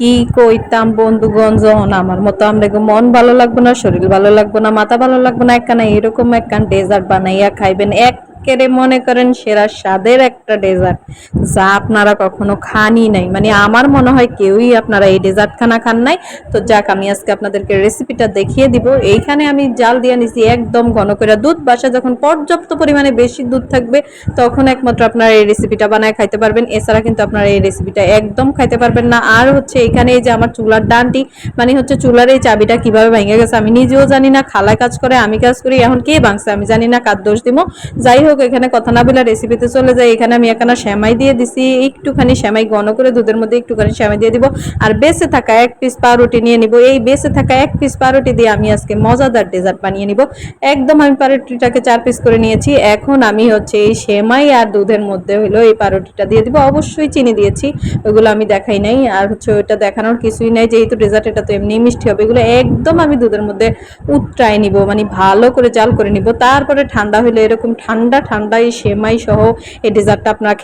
কি কইতাম বন্ধুগণ, যখন আমার মতো আমরা মন ভালো লাগবে না, শরীর ভালো লাগবে না, মাথা ভালো লাগবে না, একখানা এরকম একখান ডেজার্ট বানাইয়া খাইবেন একেরে মনে করেন সেরা স্বাদের একটা ডেজার্ট যা আপনারা কখনো খানই নাই। মানে আমার মনে হয় কেউই আপনারা এই ডেজার্ট খানা খান নাই। তো যাক, আমি আজকে আপনাদেরকে রেসিপিটা দেখিয়ে দিব। এইখানে আমি জাল দিয়ে নিছি একদম ঘন করে দুধ। বাসা যখন পর্যাপ্ত পরিমাণে বেশি দুধ থাকবে, তখন একমাত্র আপনারা এই রেসিপিটা বানায় খাইতে পারবেন। এছাড়া কিন্তু আপনারা এই রেসিপিটা একদম খাইতে পারবেন না। আর হচ্ছে এখানে এই যে আমার চুলার ডানটি মানে হচ্ছে চুলার এই চাবিটা কীভাবে ভেঙে গেছে আমি নিজেও জানি না। খালা কাজ করে, আমি কাজ করি। এখন কে ভাঙছে আমি জানি না, কার দোষ দিব? যাই হোক এখানে কথা না বলে রেসিপিতে চলে যাই। এখানে আমি এখানে শ্যামাই দিয়ে দিছি। একটুখানি শ্যামাই ঘন করে দুধের মধ্যে একটুখানি শ্যামাই দিয়ে দিব। আর বেঁচে থাকা এক পিস পাউরুটি নিয়ে নিব। এই বেঁচে থাকা এক পিস পাউরুটি দিয়ে আমি আজকে মজাদার ডেজার্ট বানিয়ে নিব। একদম আমি পাউরুটিটাকে চার পিস করে নিয়েছি। এখন আমি হচ্ছে এই সেমাই আর দুধের মধ্যে হলো এই পাউরুটিটা দিয়ে দিব। অবশ্যই চিনি দিয়েছি। ওগুলো আমি দেখাই নাই। আর হচ্ছে ওইটা দেখানোর কিছুই নাই। যেহেতু ডেজার্ট এটা তো এমনি মিষ্টি হবে। এগুলো একদম আমি দুধের মধ্যে উতরাই নিব। মানে ভালো করে জাল করে নিব। তারপরে ঠান্ডা হলে এরকম ঠান্ডা ঠান্ডা এই সেমাই সহ এই ডেজার্টটা আপনারা